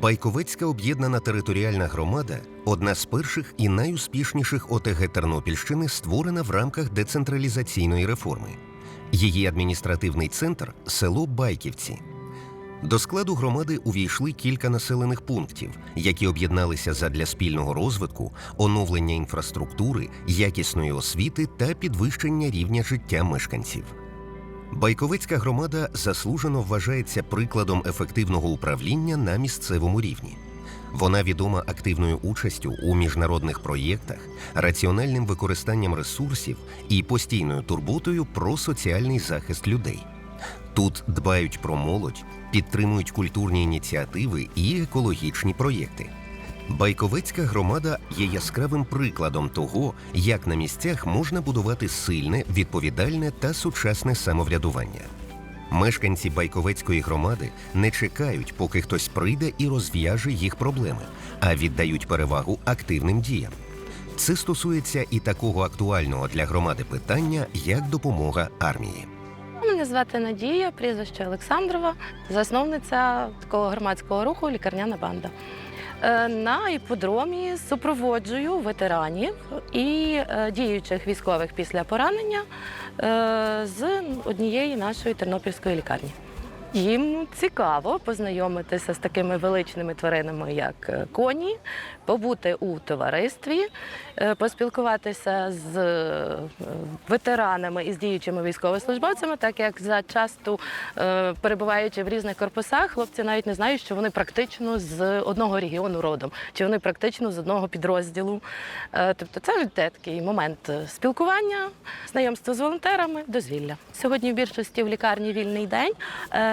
Байковецька об'єднана територіальна громада одна з перших і найуспішніших ОТГ Тернопільщини, створена в рамках децентралізаційної реформи. Її адміністративний центр село Байківці. До складу громади увійшли кілька населених пунктів, які об'єдналися задля спільного розвитку, оновлення інфраструктури, якісної освіти та підвищення рівня життя мешканців. Байковецька громада заслужено вважається прикладом ефективного управління на місцевому рівні. Вона відома активною участю у міжнародних проєктах, раціональним використанням ресурсів і постійною турботою про соціальний захист людей. Тут дбають про молодь, підтримують культурні ініціативи і екологічні проєкти. Байковецька громада є яскравим прикладом того, як на місцях можна будувати сильне, відповідальне та сучасне самоврядування. Мешканці Байковецької громади не чекають, поки хтось прийде і розв'яже їх проблеми, а віддають перевагу активним діям. Це стосується і такого актуального для громади питання, як допомога армії. Мене звати Надія, прізвище Олександрова, засновниця такого громадського руху Лікарняна банда. Е, На іподромі супроводжую ветеранів і е, діючих військових після поранення е, з однієї нашої тернопільської лікарні. Їм цікаво познайомитися з такими величними тваринами, як е, коні, побути у товаристві, е, поспілкуватися з е, ветеранами і з діючими військовослужбовцями, так як за часто перебуваючи в різних корпусах, хлопці навіть не знають, що вони практично з одного регіону родом, чи вони практично з одного підрозділу. Тобто це такий момент спілкування, знайомства з волонтерами, дозвілля. Сьогодні в більшості в лікарні вільний день.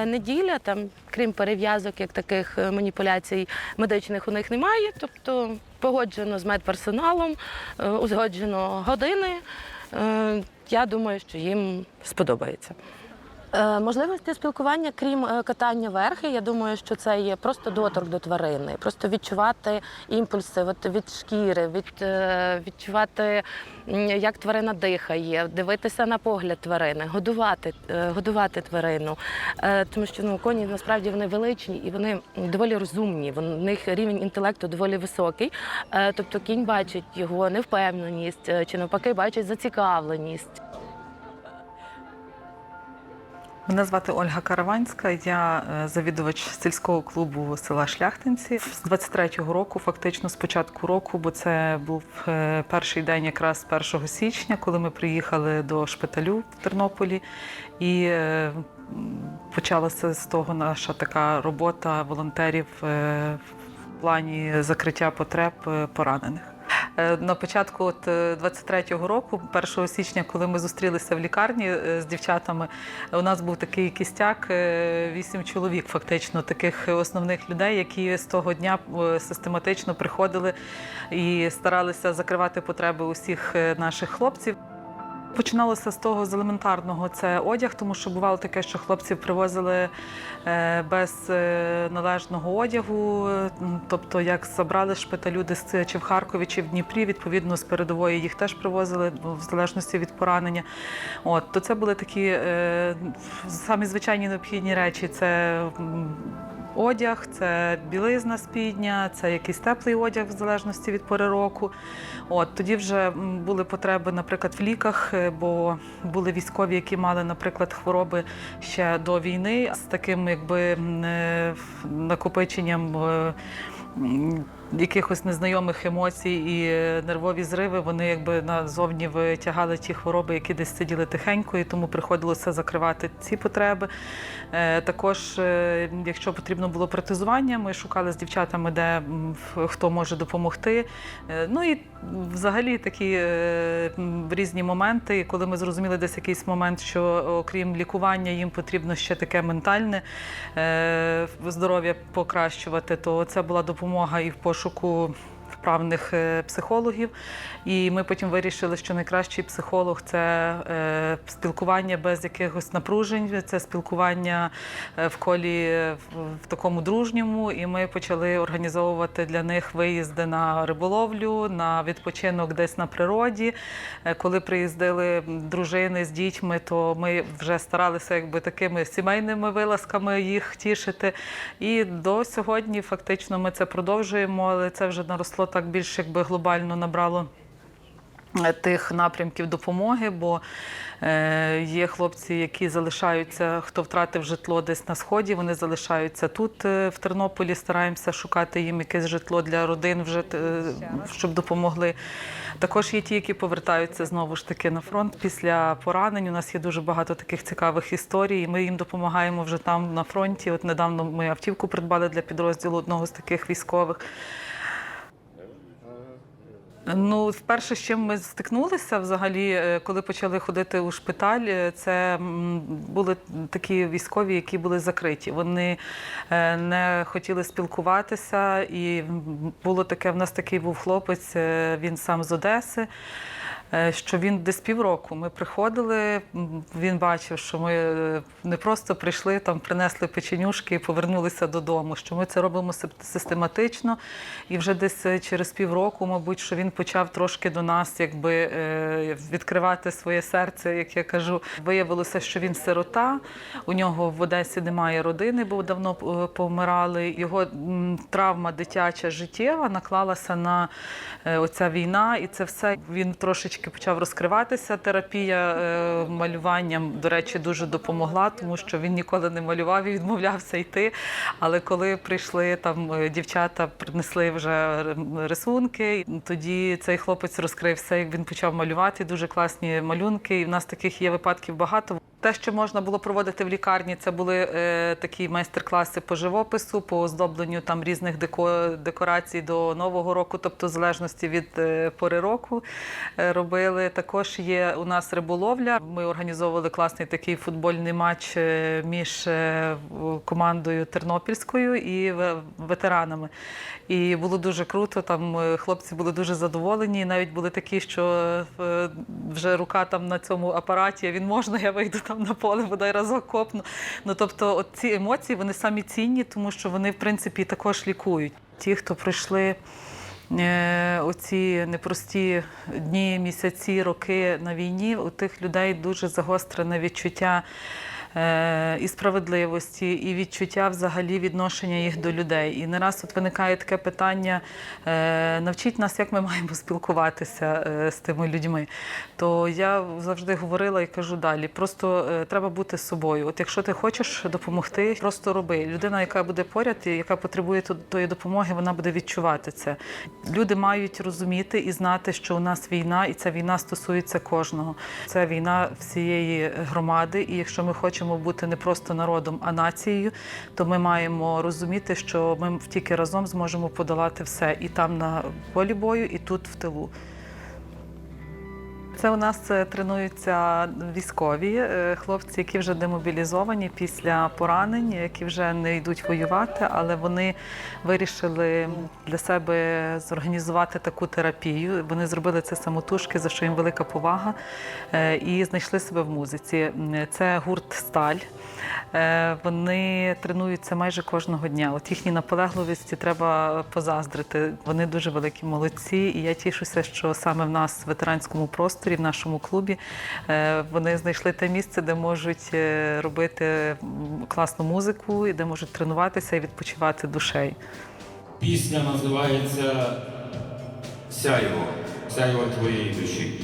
Неділя там, крім перев'язок, як таких е, маніпуляцій медичних у них немає. Тобто погоджено з медперсоналом, е, узгоджено години. Е, Я думаю, що їм сподобається. Е, Можливості спілкування, крім е, катання верхи, я думаю, що це є просто доторк до тварини, просто відчувати імпульси от від шкіри, від, е, відчувати, як тварина дихає, дивитися на погляд тварини, годувати, годувати тварину. Тому що ну, коні насправді вони величні і вони доволі розумні. В них рівень інтелекту доволі високий. Тобто кінь бачить його невпевненість чи навпаки бачить зацікавленість. Мене звати Ольга Караванська. Я е, завідувач сільського клубу села Шляхтинці. З 23-го року, фактично з початку року, бо це був е, перший день, якраз 1 січня, коли ми приїхали до шпиталю в Тернополі. І е, почалася з того наша така робота волонтерів в плані закриття потреб поранених. Е, На початку от е, 23-го року, 1 січня, коли ми зустрілися в лікарні е, з дівчатами, у нас був такий кістяк, е, вісім чоловік, фактично, таких основних людей, які з того дня е, систематично приходили і старалися закривати потреби усіх е, наших хлопців. Починалося з того з елементарного це одяг, тому що бувало таке, що хлопців привозили е, без е, належного одягу. Тобто, як забрали десь е, чи в Харкові, чи в Дніпрі, відповідно з передової їх теж привозили ну, в залежності від поранення. От то це були такі е, самі звичайні необхідні речі. Це Одяг, це білизна спідня, це якийсь теплий одяг в залежності від пори року. От тоді вже були потреби, наприклад, в ліках, е, бо були військові, які мали, наприклад, хвороби ще до війни з таким, якби е, накопиченням. Якихось незнайомих емоцій і е, нервові зриви, вони якби назовні витягали ті хвороби, які десь сиділи тихенько, і тому приходилося закривати ці потреби. Е, Також, е, якщо потрібно було протезування, ми шукали з дівчатами, де хто може допомогти. Ну і взагалі такі різні моменти. І коли ми зрозуміли десь якийсь момент, що окрім лікування їм потрібно ще таке ментальне здоров'я покращувати, то це була допомога і в пошуку. Вправних е, психологів. І ми потім вирішили, що найкращий психолог це е, спілкування без якихось напружень, це спілкування е, в колі в, такому дружньому. І ми почали організовувати для них виїзди на риболовлю, на відпочинок десь на природі. Коли приїздили дружини з дітьми, то ми вже старалися якби такими сімейними вилазками їх тішити. І до сьогодні фактично ми це продовжуємо, але це вже наросло так більш якби глобально набрало. е, Тих напрямків допомоги, бо е, є хлопці, які залишаються, хто втратив житло десь на сході, вони залишаються тут, е, в Тернополі. Стараємося шукати їм якесь житло для родин, вже щоб допомогли. Також є ті, які повертаються знову ж таки на фронт після поранень. У нас є дуже багато таких цікавих історій. і Ми їм допомагаємо вже там на фронті. От недавно ми автівку придбали для підрозділу одного з таких військових. Ну, вперше, з чим ми стикнулися взагалі, е, коли почали ходити у шпиталь, е, це були такі військові, які були закриті. Вони е, не хотіли спілкуватися, і було таке. В нас такий був хлопець, він сам з Одеси. Е, Що він десь півроку ми приходили, він бачив, що ми е, не просто прийшли, там принесли печенюшки і повернулися додому. Що ми це робимо систематично, і вже десь е, через півроку, мабуть, що він почав трошки до нас, якби відкривати своє серце, як я кажу. Виявилося, що він сирота. У нього в Одесі немає родини, бо давно повмирали. Його травма дитяча життєва наклалася на оця війна, і це все він трошечки почав розкриватися. Терапія е, малюванням, до речі, дуже допомогла, тому що він ніколи не малював і відмовлявся йти. Але коли прийшли там е, дівчата, принесли вже рисунки, тоді цей хлопець розкрився, як він почав малювати. Дуже класні малюнки. І в нас таких є випадків багато. Те, що можна було проводити в лікарні, це були е, такі майстер-класи по живопису, по оздобленню там різних деко, декорацій до нового року, тобто в залежності від е, пори року е, робили. Також є у нас риболовля. Ми організовували класний такий футбольний матч е, між е, командою Тернопільською і ве- ветеранами. І було дуже круто. Там е, хлопці були дуже задоволені. Навіть були такі, що вже рука там на цьому апараті. Він можна, я вийду там на поле, бодай разок копну. Ну тобто, от ці емоції вони самі цінні, тому що вони, в принципі, також лікують. Ті, хто прийшли. е, Оці непрості дні, місяці, роки на війні, у тих людей дуже загострене відчуття і справедливості, і відчуття взагалі відношення їх до людей. І не раз от виникає таке питання: е, навчіть нас, як ми маємо спілкуватися е, з тими людьми. То я завжди говорила і кажу далі: просто е, треба бути собою. От якщо ти хочеш допомогти, просто роби. Людина, яка буде поряд, і яка потребує тої допомоги, вона буде відчувати це. Люди мають розуміти і знати, що у нас війна, і ця війна стосується кожного. Це війна всієї громади. І якщо ми хочемо бути не просто народом, а нацією, то ми маємо розуміти, що ми тільки разом зможемо подолати все і там на полі бою, і тут в тилу. Це у нас е, тренуються військові е, хлопці, які вже демобілізовані після поранень, які вже не йдуть воювати, але вони вирішили для себе зорганізувати таку терапію. Вони зробили це самотужки, за що їм велика повага, е, і знайшли себе в музиці. Це гурт Сталь. Вони тренуються майже кожного дня. От їхній наполегливості треба позаздрити. Вони дуже великі молодці, і я тішуся, що саме в нас в ветеранському просторі, в нашому клубі, е, вони знайшли те місце, де можуть е, робити класну музику і де можуть тренуватися і відпочивати душею. Пісня називається Сяйво, сяйво твоєї душі.